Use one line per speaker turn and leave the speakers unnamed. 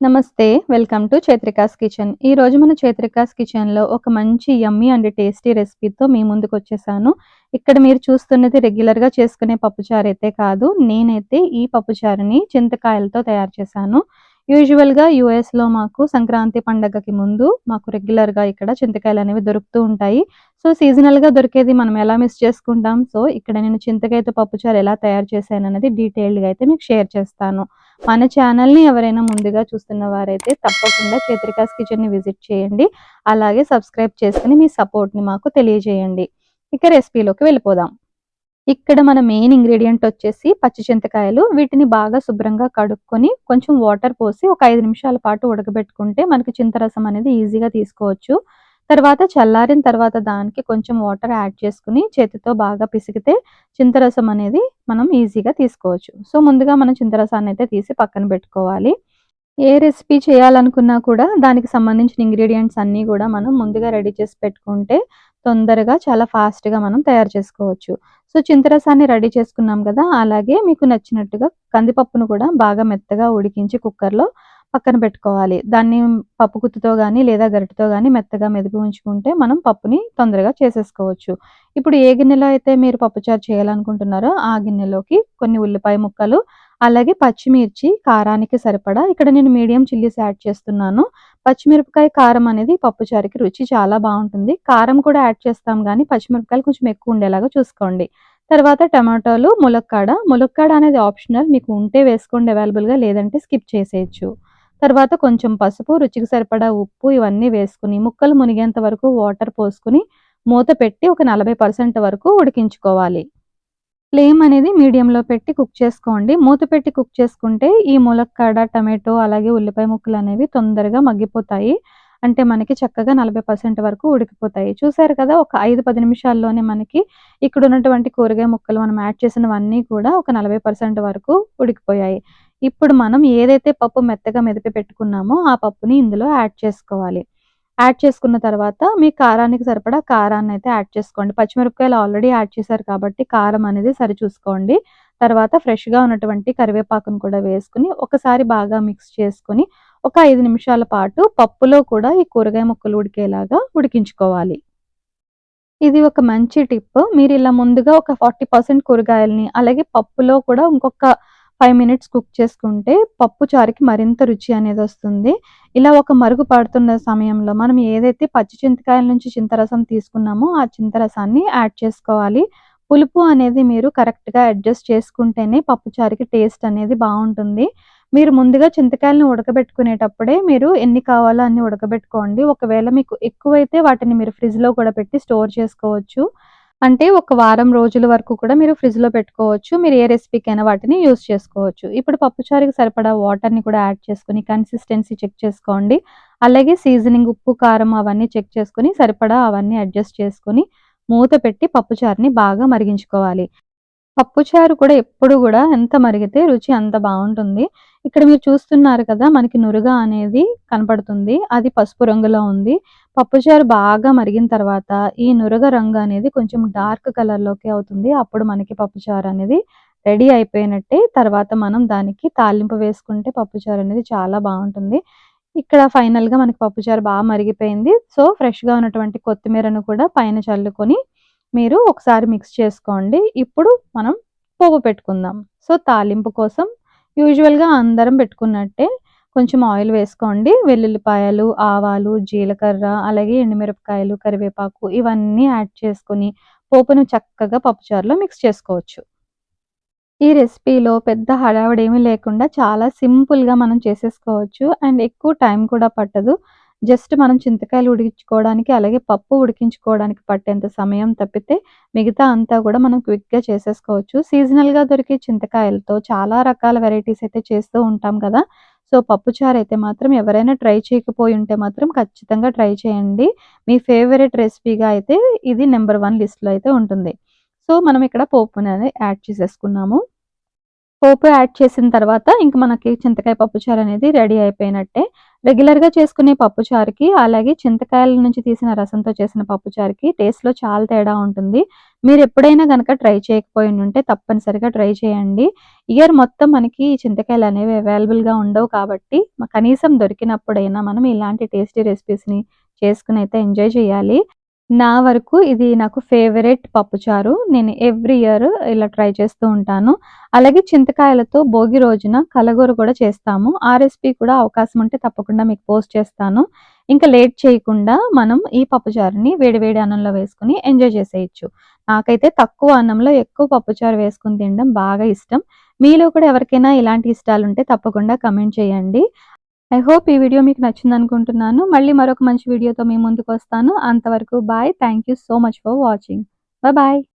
నమస్తే welcome to Chaitrika's kitchen. ఈ రోజు మన చైత్రికాస్ కిచెన్లో ఒక మంచి యమ్మీ అండ్ టేస్టీ రెసిపీతో మీ ముందుకు వచ్చేసాను. ఇక్కడ మీరు చూస్తున్నది రెగ్యులర్గా చేసుకునే పప్పుచారు అయితే కాదు నేనైతే ఈ పప్పుచారుని చింతకాయలతో తయారు చేశాను. యూజువల్గా లో మాకు సంక్రాంతి పండగకి ముందు మాకు రెగ్యులర్గా ఇక్కడ చింతకాయలు అనేవి దొరుకుతూ ఉంటాయి. సో సీజనల్గా దొరికేది మనం ఎలా మిస్ చేసుకుంటాం? సో ఇక్కడ నేను చింతకాయతో పప్పుచారు ఎలా తయారు చేశాను అనేది డీటెయిల్డ్గా అయితే మీకు షేర్ చేస్తాను. మన ఛానల్ని ఎవరైనా ముందుగా చూస్తున్న వారైతే తప్పకుండా చేత్రికాస్ కిచెన్ని విజిట్ చేయండి. అలాగే సబ్స్క్రైబ్ చేసుకుని మీ సపోర్ట్ని మాకు తెలియజేయండి. ఇక రెసిపీలోకి వెళ్ళిపోదాం. ఇక్కడ మన మెయిన్ ఇంగ్రీడియంట్ వచ్చేసి పచ్చి చింతకాయలు. వీటిని బాగా శుభ్రంగా కడుక్కొని కొంచెం వాటర్ పోసి ఒక ఐదు నిమిషాల పాటు ఉడకబెట్టుకుంటే మనకి చింతరసం అనేది ఈజీగా తీసుకోవచ్చు. తర్వాత చల్లారిన తర్వాత దానికి కొంచెం వాటర్ యాడ్ చేసుకుని చేతితో బాగా పిసికితే చింతరసం అనేది మనం ఈజీగా తీసుకోవచ్చు. సో ముందుగా మనం చింతరసాన్ని అయితే తీసి పక్కన పెట్టుకోవాలి. ఏ రెసిపీ చేయాలనుకున్నా కూడా దానికి సంబంధించిన ఇంగ్రీడియంట్స్ అన్నీ కూడా మనం ముందుగా రెడీ చేసి పెట్టుకుంటే తొందరగా చాలా ఫాస్ట్గా మనం తయారు చేసుకోవచ్చు. సో చింతరసాన్ని రెడీ చేసుకున్నాం కదా అలాగే మీకు నచ్చినట్టుగా కందిపప్పును కూడా బాగా మెత్తగా ఉడికించి కుక్కర్లో పక్కన పెట్టుకోవాలి. దాన్ని పప్పు గుత్తుతో కానీ లేదా గరిటతో కానీ మెత్తగా మెదిపి ఉంచుకుంటే మనం పప్పుని తొందరగా చేసేసుకోవచ్చు. ఇప్పుడు ఏ గిన్నెలో అయితే మీరు పప్పుచారు చేయాలనుకుంటున్నారో ఆ గిన్నెలోకి కొన్ని ఉల్లిపాయ ముక్కలు అలాగే పచ్చిమిర్చి కారానికి సరిపడా ఇక్కడ నేను మీడియం చిల్లీస్ యాడ్ చేస్తున్నాను. పచ్చిమిరపకాయ కారం అనేది పప్పుచారుకి రుచి చాలా బాగుంటుంది. కారం కూడా యాడ్ చేస్తాం కానీ పచ్చిమిరపకాయలు కొంచెం ఎక్కువ ఉండేలాగా చూసుకోండి. తర్వాత టమాటోలు ములక్కాడ. ములక్కాడ అనేది ఆప్షనల్. మీకు ఉంటే వేసుకోండి అవైలబుల్గా లేదంటే స్కిప్ చేసేయచ్చు. తర్వాత కొంచెం పసుపు రుచికి సరిపడా ఉప్పు ఇవన్నీ వేసుకుని ముక్కలు మునిగేంత వరకు వాటర్ పోసుకుని మూత పెట్టి ఒక నలభై పర్సెంట్ వరకు ఉడికించుకోవాలి. ఫ్లేమ్ అనేది మీడియంలో పెట్టి కుక్ చేసుకోండి. మూత పెట్టి కుక్ చేసుకుంటే ఈ ములక్కాడ టమాటో అలాగే ఉల్లిపాయ ముక్కలు అనేవి తొందరగా మగ్గిపోతాయి. అంటే మనకి చక్కగా నలభై పర్సెంట్ వరకు ఉడికిపోతాయి. చూసారు కదా ఒక ఐదు పది నిమిషాల్లోనే మనకి ఇక్కడ ఉన్నటువంటి కూరగాయ ముక్కలు మనం యాడ్ చేసినవన్నీ కూడా ఒక నలభై పర్సెంట్ వరకు ఉడికిపోయాయి. ఇప్పుడు మనం ఏదైతే పప్పు మెత్తగా మెదిపి పెట్టుకున్నామో ఆ పప్పుని ఇందులో యాడ్ చేసుకోవాలి. యాడ్ చేసుకున్న తర్వాత మీ కారానికి సరిపడా కారాన్ని అయితే యాడ్ చేసుకోండి. పచ్చిమిరపకాయలు ఆల్రెడీ యాడ్ చేశారు కాబట్టి కారం అనేది సరి చూసుకోండి తర్వాత ఫ్రెష్గా ఉన్నటువంటి కరివేపాకును కూడా వేసుకుని ఒకసారి బాగా మిక్స్ చేసుకుని ఒక ఐదు నిమిషాల పాటు పప్పులో కూడా ఈ కూరగాయ ముక్కలు ఉడికేలాగా ఉడికించుకోవాలి. ఇది ఒక మంచి టిప్. మీరు ఇలా ముందుగా ఒక ఫార్టీ పర్సెంట్ కూరగాయలని అలాగే పప్పులో కూడా ఇంకొక ఫైవ్ మినిట్స్ కుక్ చేసుకుంటే పప్పు చారుకి మరింత రుచి అనేది వస్తుంది. ఇలా ఒక మరుగు పడుతున్న సమయంలో మనం ఏదైతే పచ్చి చింతకాయల నుంచి చింతరసం తీసుకున్నామో ఆ చింతరసాన్ని యాడ్ చేసుకోవాలి. పులుపు అనేది మీరు కరెక్ట్గా అడ్జస్ట్ చేసుకుంటేనే పప్పు చారుకి టేస్ట్ అనేది బాగుంటుంది. మీరు ముందుగా చింతకాయలను ఉడకబెట్టుకునేటప్పుడే మీరు ఎన్ని కావాలో అన్ని ఉడకబెట్టుకోండి. ఒకవేళ మీకు ఎక్కువైతే వాటిని మీరు ఫ్రిడ్జ్లో కూడా పెట్టి స్టోర్ చేసుకోవచ్చు. అంటే ఒక వారం రోజుల వరకు కూడా మీరు ఫ్రిడ్జ్లో పెట్టుకోవచ్చు. మీరు ఏ రెసిపీకైనా వాటిని యూస్ చేసుకోవచ్చు. ఇప్పుడు పప్పుచారుకి సరిపడా వాటర్ని కూడా యాడ్ చేసుకుని కన్సిస్టెన్సీ చెక్ చేసుకోండి. అలాగే సీజనింగ్ ఉప్పు కారం అవన్నీ చెక్ చేసుకుని సరిపడా అవన్నీ అడ్జస్ట్ చేసుకుని మూత పెట్టి పప్పుచారుని బాగా మరిగించుకోవాలి. పప్పుచారు కూడా ఎప్పుడు కూడా ఎంత మరిగితే రుచి అంత బాగుంటుంది. ఇక్కడ మీరు చూస్తున్నారు కదా మనకి నురుగా అనేది కనపడుతుంది. అది పసుపు రంగులో ఉంది. పప్పుచారు బాగా మరిగిన తర్వాత ఈ నురుగ రంగు అనేది కొంచెం డార్క్ కలర్లోకి అవుతుంది. అప్పుడు మనకి పప్పుచారు అనేది రెడీ అయిపోయినట్టే. తర్వాత మనం దానికి తాలింపు వేసుకుంటే పప్పుచారు అనేది చాలా బాగుంటుంది. ఇక్కడ ఫైనల్గా మనకి పప్పుచారు బాగా మరిగిపోయింది. సో ఫ్రెష్గా ఉన్నటువంటి కొత్తిమీరను కూడా పైన చల్లుకొని మీరు ఒకసారి మిక్స్ చేసుకోండి. ఇప్పుడు మనం పోపు పెట్టుకుందాం. సో తాలింపు కోసం యూజువల్గా అందరం పెట్టుకున్నట్టే కొంచెం ఆయిల్ వేసుకోండి. వెల్లుల్లిపాయలు ఆవాలు జీలకర్ర అలాగే ఎండుమిరపకాయలు కరివేపాకు ఇవన్నీ యాడ్ చేసుకొని పోపును చక్కగా పప్పుచారులో మిక్స్ చేసుకోవచ్చు. ఈ రెసిపీలో పెద్ద హడావిడి లేకుండా చాలా సింపుల్గా మనం చేసేసుకోవచ్చు. అండ్ ఎక్కువ టైం కూడా పట్టదు. జస్ట్ మనం చింతకాయలు ఉడికించుకోవడానికి అలాగే పప్పు ఉడికించుకోవడానికి పట్టేంత సమయం తప్పితే మిగతా అంతా కూడా మనం క్విక్గా చేసేసుకోవచ్చు. సీజనల్గా దొరికే చింతకాయలతో చాలా రకాల వెరైటీస్ అయితే చేస్తూ ఉంటాం కదా. సో పప్పుచారు అయితే మాత్రం ఎవరైనా ట్రై చేయకపోయి ఉంటే మాత్రం ఖచ్చితంగా ట్రై చేయండి. మీ ఫేవరెట్ రెసిపీగా అయితే ఇది నెంబర్ వన్ లిస్ట్లో అయితే ఉంటుంది. సో మనం ఇక్కడ పోపుని అనేది యాడ్ చేసేసుకున్నాము. పోపు యాడ్ చేసిన తర్వాత ఇంక మనకి చింతకాయ పప్పుచారు అనేది రెడీ అయిపోయినట్టే. రెగ్యులర్‌గా చేసుకునే పప్పుచారుకి, అలాగే చింతకాయల నుంచి తీసిన రసంతో చేసిన పప్పుచారుకి టేస్ట్‌లో చాలా తేడా ఉంటుంది. మీరు ఎప్పుడైనా గనక ట్రై చేయకపోయుండుంటే తప్పనిసరిగా ట్రై చేయండి. ఇయర్ మొత్తం మనకి చింతకాయలు అనేవి అవైలబుల్‌గా ఉండవు కాబట్టి, కనీసం దొరికినప్పుడైనా మనం ఇలాంటి టేస్టీ రెసిపీస్‌ని అయితే ఎంజాయ్ చేయాలి. నా వరకు ఇది నాకు ఫేవరెట్ పప్పుచారు. నేను ఎవ్రీ ఇయర్ ఇలా ట్రై చేస్తూ ఉంటాను. అలాగే చింతకాయలతో భోగి రోజున కలగూర కూడా చేస్తాము. ఆ రెసిపీ కూడా అవకాశం ఉంటే తప్పకుండా మీకు పోస్ట్ చేస్తాను. ఇంకా లేట్ చేయకుండా మనం ఈ పప్పుచారుని వేడి వేడి అన్నంలో వేసుకుని ఎంజాయ్ చేసేయచ్చు నాకైతే తక్కువ అన్నంలో ఎక్కువ పప్పుచారు వేసుకొని తినడం బాగా ఇష్టం. మీలో కూడా ఎవరికైనా ఇలాంటి ఇష్టాలు ఉంటే తప్పకుండా కమెంట్ చేయండి. ఐ హోప్ ఈ వీడియో మీకు నచ్చిందనుకుంటున్నాను. మళ్ళీ మరొక మంచి వీడియోతో మీ ముందుకొస్తాను. అంతవరకు bye. Thank you so much for watching. Bye.